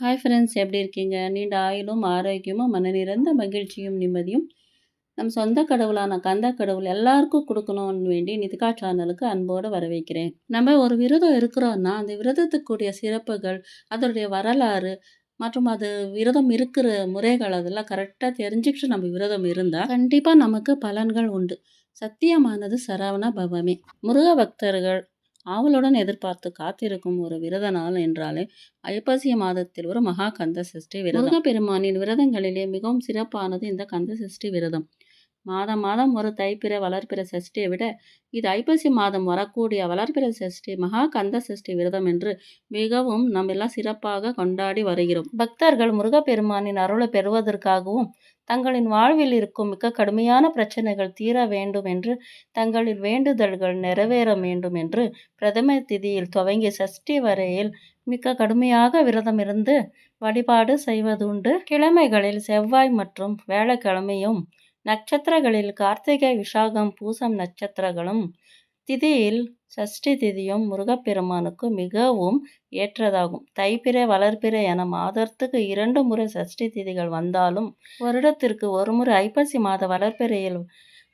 Hi friends எப்படி இருக்கீங்க? நீண்ட ஆயுளும், ஆரோக்கியமும், மனநிறைந்த மகிழ்ச்சியும், நிம்மதியும் நம் சொந்த கடவுளான கந்த கடவுள் எல்லாருக்கும் கொடுக்கணும்னு வேண்டி நிதிகா சேனலுக்கு அன்போடு வரவேற்கிறேன். நம்ம ஒரு விரதம் இருக்கிறோன்னா அந்த விரதத்துக்குரிய சிறப்புகள், அதனுடைய வரலாறு மற்றும் அது விரதம் இருக்கிற முறைகள் அதெல்லாம் கரெக்டாக தெரிஞ்சுக்கிட்டு நம்ம விரதம் இருந்தால் கண்டிப்பாக நமக்கு பலன்கள் உண்டு. சத்தியமானது சரவண பவமே. முருக பக்தர்கள் ஆவலுடன் எதிர்பார்த்து காத்திருக்கும் ஒரு விரத நாள் என்றாலே ஐப்பசிய மாதத்தில் ஒரு மகா கந்த சஷ்டி விரதம். பெருமானின் விரதங்களிலே மிகவும் சிறப்பானது இந்த கந்த சஷ்டி விரதம். மாதம் மாதம் ஒரு தைப்பிற வளர்ப்பிற சஷ்டியை விட இது ஐப்பசி மாதம் வரக்கூடிய வளர்ப்பிற சஷ்டி மகா கந்த சஷ்டி விரதம் என்று மிகவும் நாம் எல்லாம் சிறப்பாக கொண்டாடி வருகிறோம். பக்தர்கள் முருகப்பெருமானின் அருளை பெறுவதற்காகவும், தங்களின் வாழ்வில் இருக்கும் மிக கடுமையான பிரச்சனைகள் தீர வேண்டும் என்று, தங்களின் வேண்டுதல்கள் நிறைவேற வேண்டும் என்று பிரதம திதியில் துவங்கி சஷ்டி வரையில் மிக கடுமையாக விரதம் இருந்து வழிபாடு செய்வதுண்டு. கிழமைகளில் செவ்வாய் மற்றும் வியாழக்கிழமையும், நட்சத்திரங்களில் கார்த்திகை, விசாகம், பூசம் நட்சத்திரங்களும், திதியில் சஷ்டி திதியும் முருகப்பெருமானுக்கு மிகவும் ஏற்றதாகும். தைப்பிறை, வளர்ப்பிறை என மாதத்துக்கு இரண்டு முறை சஷ்டி திதிகள் வந்தாலும், வருடத்திற்கு ஒரு முறை ஐப்பசி மாத வளர்ப்பிறையில்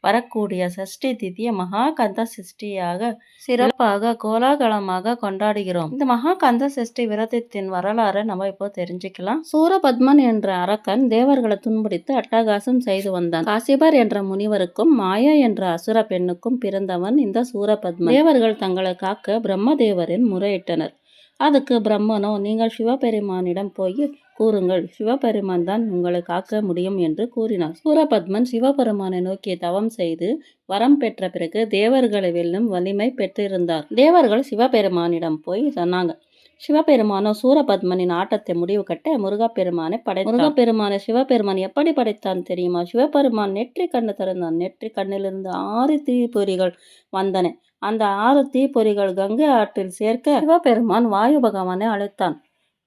வரக்கூடிய சஷ்டி திதியை மகா கந்த சஷ்டியாக சிறப்பாக கோலாகலமாக கொண்டாடுகிறோம். இந்த மகா கந்த சஷ்டி விரதத்தின் வரலாறு நம்ம இப்போ தெரிஞ்சுக்கலாம். சூரபத்மன் என்ற அரக்கன் தேவர்களை துன்புடித்து அட்டகாசம் செய்து வந்தான். காசிபர் என்ற முனிவருக்கும், மாயா என்ற அசுர பெண்ணுக்கும் பிறந்தவன் இந்த சூரபத்மன். தேவர்கள் தங்களை காக்க பிரம்மதேவரின் முறையிட்டனர். அதுக்கு பிரம்மனோ, நீங்கள் சிவபெருமானிடம் போய் கூறுங்கள், சிவபெருமான் தான் உங்களை காக்க முடியும் என்று கூறினார். சூரபத்மன் சிவபெருமானை நோக்கி தவம் செய்து வரம் பெற்ற பிறகு தேவர்களை வெல்லும் வலிமை பெற்றிருந்தார். தேவர்கள் சிவபெருமானிடம் போய் சொன்னாங்க. சிவபெருமானோ சூரபத்மனின் ஆட்டத்தை முடிவு கட்ட முருகப்பெருமானை படை முருகப்பெருமானை சிவபெருமான் எப்படி படைத்தான் தெரியுமா? சிவபெருமான் நெற்றி கண்ணு திறந்தான். நெற்றி கண்ணிலிருந்து ஆறு தீப்பொறிகள் வந்தன. அந்த ஆறு தீப்பொறிகள் கங்கை ஆற்றில் சேர்க்க சிவபெருமான் வாயு பகவானை அழைத்தான்.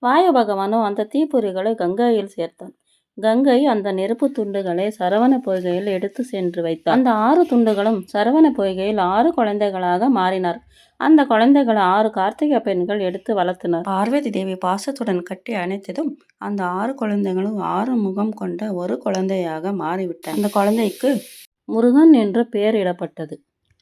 வாயு பகவானோ அந்த தீப்பொறிகளை கங்கையில் சேர்த்தான். கங்கை அந்த நெருப்பு துண்டுகளை சரவண பொய்கையில் எடுத்து சென்று வைத்தார். அந்த ஆறு துண்டுகளும் சரவண பொய்கையில் ஆறு குழந்தைகளாக மாறினார். அந்த குழந்தைகளை ஆறு கார்த்திகை பெண்கள் எடுத்து வளர்த்தனர். பார்வதி தேவி பாசத்துடன் கட்டி அணைத்ததும் அந்த ஆறு குழந்தைகளும் ஆறு முகம் கொண்ட ஒரு குழந்தையாக மாறிவிட்டார் அந்த குழந்தைக்கு முருகன் என்று பெயரிடப்பட்டது.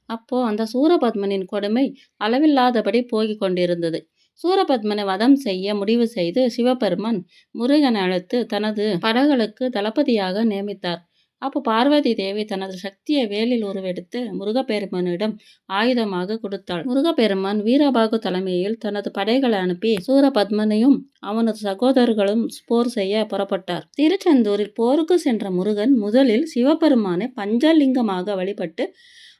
அப்போ அந்த சூரபத்மனின் கொடுமை அளவில்லாதபடி போகிக் கொண்டிருந்தது. சூரபத்மனை வதம் செய்ய முடிவு செய்து சிவபெருமன் முருகனை அழைத்து தனது படகளுக்கு தளபதியாக நியமித்தார். அப்போ பார்வதி தேவி தனது சக்தியை வேலில் உருவெடுத்து முருகப்பெருமனிடம் ஆயுதமாக கொடுத்தாள். முருகப்பெருமான் வீரபாகு தலைமையில் தனது படைகளை அனுப்பி சூரபத்மனையும் அவனது சகோதரர்களும் போர் செய்ய புறப்பட்டார். திருச்செந்தூரில் போருக்கு சென்ற முருகன் முதலில் சிவபெருமானை பஞ்சலிங்கமாக வழிபட்டு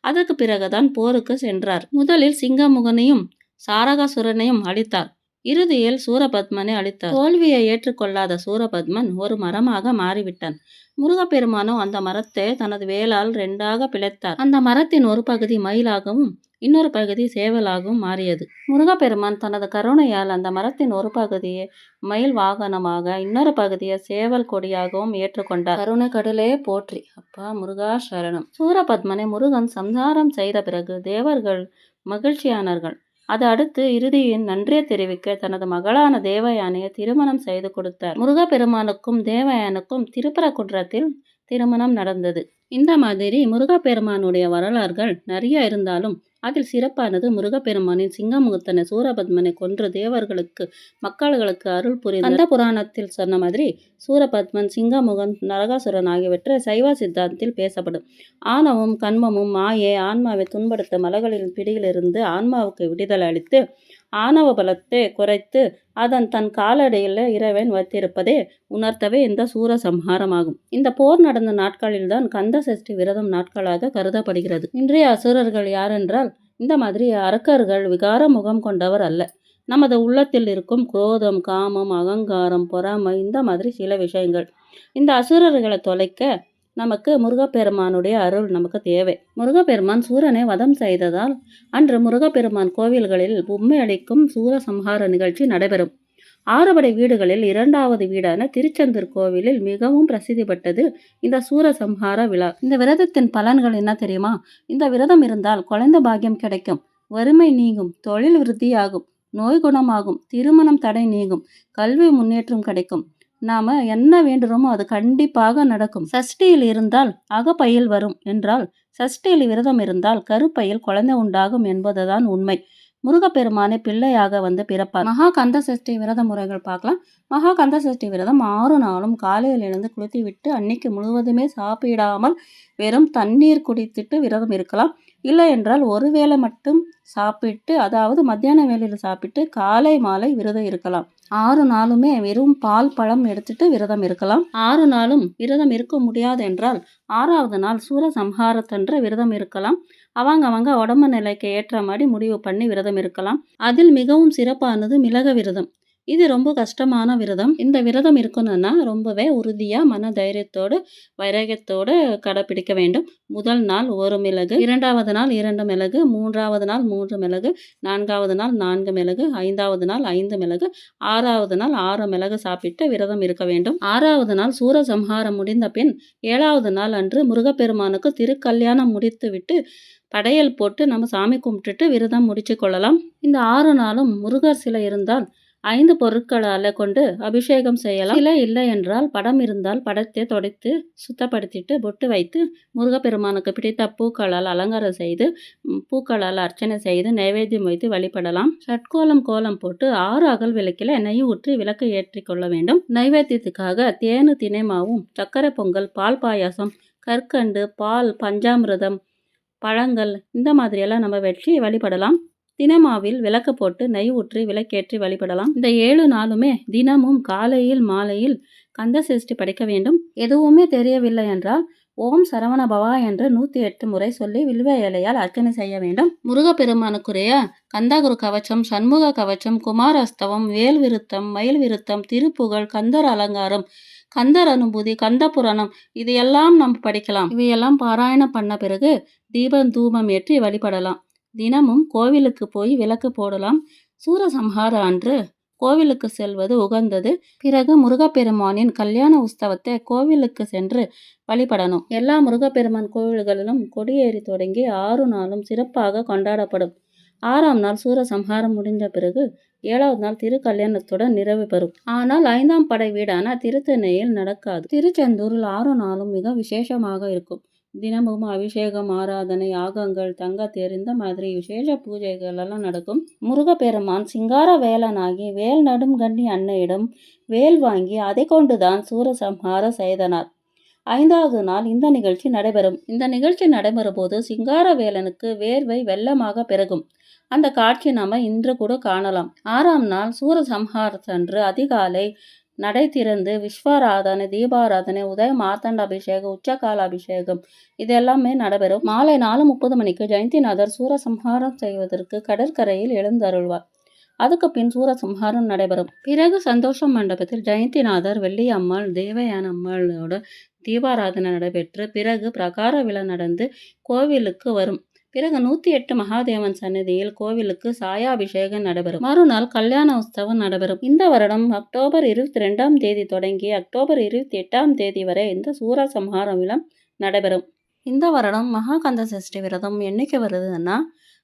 அதற்கு பிறகுதான் போருக்கு சென்றார். முதலில் சிங்கமுகனையும் சாரகாசுரனையும் அழித்தார். இறுதியில் சூரபத்மனை அழித்தார். தோல்வியை ஏற்றுக்கொள்ளாத சூரபத்மன் ஒரு மரமாக மாறிவிட்டான். முருகப்பெருமானோ அந்த மரத்தை தனது வேலால் ரெண்டாக பிழைத்தார் அந்த மரத்தின் ஒரு பகுதி மயிலாகவும், இன்னொரு பகுதி சேவலாகவும் மாறியது. முருகப்பெருமான் தனது கருணையால் அந்த மரத்தின் ஒரு பகுதியை மயில் வாகனமாக, இன்னொரு பகுதியை சேவல் கொடியாகவும் ஏற்றுக்கொண்டார். கருணை கடலே போற்றி! அப்பா முருகா சரணம்! சூரபத்மனை முருகன் சம்சாரம் செய்த பிறகு தேவர்கள் மகிழ்ச்சியானார்கள். அது அடுத்து இறுதியின் நன்றியை தெரிவிக்க தனது மகளான தேவயானையை திருமணம் செய்து கொடுத்தார். முருகப்பெருமானுக்கும் தேவயானுக்கும் திருப்பரங்குன்றத்தில் திருமணம் நடந்தது. இந்த மாதிரி முருகப்பெருமானுடைய வரலாறுகள் நிறைய இருந்தாலும் அதில் சிறப்பானது முருகப்பெருமானின் சிங்கமுகத்தனை சூரபத்மனை கொன்று தேவர்களுக்கு மக்கள்களுக்கு அருள் புரிந்த அந்த புராணத்தில் சொன்ன மாதிரி சூரபத்மன் சிங்கமுகன் நரகாசுரன் ஆகியவற்றை சைவ சித்தாந்தத்தில் பேசப்படும். ஆணவம் கன்மமும் மாயை ஆன்மாவை துன்படுத்த மலங்களின் பிடியிலிருந்து ஆன்மாவுக்கு விடுதலை அளித்து ஆணவ பலத்தை குறைத்து அதன் தன் காலடியில் இறைவன் வைத்திருப்பதை உணர்த்தவே இந்த சூர சம்ஹாரமாகும். இந்த போர் நடந்த நாட்களில்தான் கந்த சஷ்டி விரதம் நாட்களாக கருதப்படுகிறது. இன்றைய அசுரர்கள் யாரென்றால் இந்த மாதிரி அரக்கர்கள் விகார முகம் கொண்டவர் அல்ல. நமது உள்ளத்தில் இருக்கும் குரோதம், காமம், அகங்காரம், பொறாமை இந்த மாதிரி சில விஷயங்கள். இந்த அசுரர்களை தொலைக்க நமக்கு முருகப்பெருமானுடைய அருள் நமக்கு தேவை. முருகப்பெருமான் சூரனை வதம் செய்ததால் அன்று முருகப்பெருமான் கோவில்களில் பொம்மை அளிக்கும் சூர சம்ஹார நிகழ்ச்சி நடைபெறும். ஆறுபடை வீடுகளில் இரண்டாவது வீடான திருச்செந்தூர் கோவிலில் மிகவும் பிரசித்தி பெற்றது இந்த சூரசம்ஹார விழா. இந்த விரதத்தின் பலன்கள் என்ன தெரியுமா? இந்த விரதம் இருந்தால் குழந்தை பாக்கியம் கிடைக்கும், வறுமை நீங்கும், தொழில் விருத்தியாகும், நோய் குணமாகும் திருமணம் தடை நீங்கும் கல்வி முன்னேற்றம் கிடைக்கும் நாம என்ன வேண்டுறோமோ அது கண்டிப்பாக நடக்கும். சஷ்டியில் இருந்தால் அகப்பையில் வரும் என்றால் சஷ்டியில் விரதம் இருந்தால் கருப்பையில் குழந்தை உண்டாகும் என்பதுதான் உண்மை. முருகப்பெருமானை பிள்ளையாக வந்து பிறப்பார். மகா கந்த சஷ்டி விரத முறைகள் பார்க்கலாம். மகா கந்த சஷ்டி விரதம் ஆறு நாளும் காலையில் எழுந்து குளித்து விட்டு அன்னைக்கு முழுவதுமே சாப்பிடாமல் வெறும் தண்ணீர் குடித்துட்டு விரதம் இருக்கலாம். இல்லை என்றால் ஒரு வேளை மட்டும் சாப்பிட்டு அதாவது மத்தியான வேலையில் சாப்பிட்டு காலை மாலை விரதம் இருக்கலாம். ஆறு நாளுமே வெறும் பால் பழம் எடுத்துட்டு விரதம் இருக்கலாம். ஆறு நாளும் விரதம் இருக்க முடியாது என்றால் ஆறாவது நாள் சூரசம்ஹாரத்தன்று விரதம் இருக்கலாம். அவங்க அவங்க உடம்பு நிலைக்கு ஏற்ற மாதிரி முடிவு பண்ணி விரதம் இருக்கலாம். அதில் மிகவும் சிறப்பானது மிளக விரதம். இது ரொம்ப கஷ்டமான விரதம். இந்த விரதம் இருக்கணும்னா ரொம்பவே உறுதியாக மன தைரியத்தோடு வைரகத்தோடு கடைப்பிடிக்க வேண்டும். முதல் நாள் ஒரு மிளகு இரண்டாவது நாள் இரண்டு மிளகு மூன்றாவது நாள் மூன்று மிளகு நான்காவது நாள் நான்கு மிளகு ஐந்தாவது நாள் ஐந்து மிளகு ஆறாவது நாள் ஆறு மிளகு சாப்பிட்டு விரதம் இருக்க வேண்டும். ஆறாவது நாள் சூரசம்ஹாரம் முடிந்த பின் ஏழாவது நாள் அன்று முருகப்பெருமானுக்கு திருக்கல்யாணம் முடித்துவிட்டு படையல் போட்டு நம்ம சாமி கும்பிட்டுட்டு விரதம் முடிச்சு கொள்ளலாம். இந்த ஆறு நாளும் முருகர் சிலை இருந்தால் ஐந்து பொருட்களால் கொண்டு அபிஷேகம் செய்யலாம். இல்லை இல்லை என்றால் படம் இருந்தால் படத்தை தொடைத்து சுத்தப்படுத்திட்டு பொட்டு வைத்து முருகப்பெருமானுக்கு பிடித்த பூக்களால் அலங்காரம் செய்து பூக்களால் அர்ச்சனை செய்து நைவேத்தியம் வைத்து வழிபடலாம். ஷட்கோலம் கோலம் போட்டு ஆறு அகல் விளக்கில் நெய் ஊற்றி விளக்கு ஏற்றி கொள்ள வேண்டும். நைவேத்தியத்துக்காக தேனு தினைமாவும் சக்கரை பொங்கல் பால் பாயாசம் கற்கண்டு பால் பஞ்சாமிரதம் பழங்கள் இந்த மாதிரியெல்லாம் நம்ம வெற்றி வழிபடலாம். தினமாவில் விளக்கு போட்டு நெய் ஊற்றி விளக்கேற்றி வழிபடலாம். இந்த ஏழு நாளுமே தினமும் காலையில் மாலையில் கந்த சிருஷ்டி படிக்க வேண்டும். எதுவுமே தெரியவில்லை என்றால் ஓம் சரவண பவா என்று நூற்றி எட்டு முறை சொல்லி வில்வ இலையால் அர்ச்சனை செய்ய வேண்டும். முருகப்பெருமானுக்குரிய கந்தாகுரு கவச்சம் சண்முக கவச்சம் குமாரஸ்தவம் வேல் விருத்தம் மயில் விருத்தம் திருப்புகழ் கந்தர் அலங்காரம் கந்தர் அனுபூதி கந்த புராணம் இது எல்லாம் நம்ம படிக்கலாம். இவையெல்லாம் பாராயணம் பண்ண பிறகு தீபம் தூபம் ஏற்றி வழிபடலாம். தினமும் கோவிலுக்கு போய் விளக்கு போடலாம். சூரசம்ஹார அன்று கோவிலுக்கு செல்வது உகந்தது. பிறகு முருகப்பெருமானின் கல்யாண உற்சவத்தை கோவிலுக்கு சென்று வழிபடணும். எல்லா முருகப்பெருமான் கோவில்களிலும் கொடியேறி தொடங்கி ஆறு நாளும் சிறப்பாக கொண்டாடப்படும். ஆறாம் நாள் சூரசம்ஹாரம் முடிந்த பிறகு ஏழாவது நாள் திருக்கல்யாணத்துடன் நிறைவு பெறும். ஆனால் ஐந்தாம் படை வீடான திருத்தணையில் நடக்காது. திருச்செந்தூரில் ஆறு நாளும் மிக விசேஷமாக இருக்கும். தினமும் அபிஷேகம் ஆராதனை யாகங்கள் தங்க தெரிந்த மாதிரி விசேஷ பூஜைகள் எல்லாம் நடக்கும். முருகப்பெருமான் சிங்கார வேலனாகி வேல் நடும் கண்ணி அன்னையிடம் வேல் வாங்கி அதை கொண்டுதான் சூரசம்ஹார செய்தனார். ஐந்தாவது நாள் இந்த நிகழ்ச்சி நடைபெறும். இந்த நிகழ்ச்சி நடைபெறும் போது சிங்கார வேலனுக்கு வேர்வை வெள்ளமாக பிறகும் அந்த காட்சி நாம இன்று கூட காணலாம். ஆறாம் நாள் சூரசம்ஹாரத்தன்று அதிகாலை நடை திறந்து விஸ்வாராதனை தீபாராதனை உதய மார்த்தண்ட அபிஷேகம் உச்சகால அபிஷேகம் இது எல்லாமே நடைபெறும். மாலை நாலு முப்பது மணிக்கு ஜெயந்திநாதர் சூரசம்ஹாரம் செய்வதற்கு கடற்கரையில் எழுந்தருள்வார். அதுக்கு பின் சூரசம்ஹாரம் நடைபெறும். பிறகு சந்தோஷம் மண்டபத்தில் ஜெயந்திநாதர் வெள்ளியம்மாள் தேவயான் அம்மாளோட தீபாராதனை நடைபெற்று பிறகு பிரகார விழா நடந்து கோவிலுக்கு வரும். பிறகு நூற்றி எட்டு மகாதேவன் சன்னதியில் கோவிலுக்கு சாயாபிஷேகம் நடைபெறும். மறுநாள் கல்யாண உற்சவம் நடைபெறும். இந்த வருடம் அக்டோபர் இருபத்தி ரெண்டாம் தேதி தொடங்கி அக்டோபர் இருபத்தி எட்டாம் தேதி வரை இந்த சூரசம்ஹாரம் விழா நடைபெறும். இந்த வருடம் மகாகந்த சஷ்டி விரதம் என்னைக்கு வருதுன்னா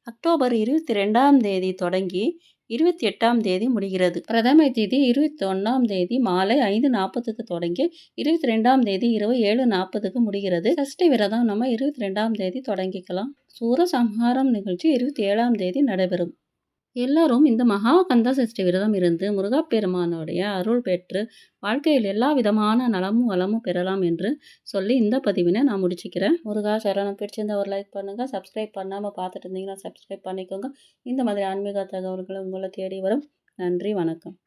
அக்டோபர் இருபத்தி ரெண்டாம் தேதி தொடங்கி இருபத்தி எட்டாம் தேதி முடிகிறது. பிரதம தேதி இருபத்தி ஒன்றாம் தேதி மாலை ஐந்து நாற்பதுக்கு தொடங்கி இருபத்தி ரெண்டாம் தேதி இரவு ஏழு நாற்பதுக்கு முடிகிறது. சஷ்டி விரதம் நம்ம இருபத்தி ரெண்டாம் தேதி தொடங்கிக்கலாம். சூரசம்ஹாரம் நிகழ்ச்சி இருபத்தி ஏழாம் தேதி நடைபெறும். எல்லாரும் இந்த மகா கந்த சஷ்டி விரதம் இருந்து முருகப்பெருமானுடைய அருள் பெற்று வாழ்க்கையில் எல்லா விதமான நலமும் வளமும் பெறலாம் என்று சொல்லி இந்த பதிவினை நான் முடிச்சுக்கிறேன். முருகா சரணம். பிடிச்சிருந்த ஒரு லைக் பண்ணுங்கள் சப்ஸ்கிரைப் பண்ணாமல் பார்த்துட்டு இருந்தீங்கன்னா சப்ஸ்கிரைப் பண்ணிக்கோங்க. இந்த மாதிரி ஆன்மீக தகவல்களை உங்களை தேடி வரும். நன்றி. வணக்கம்.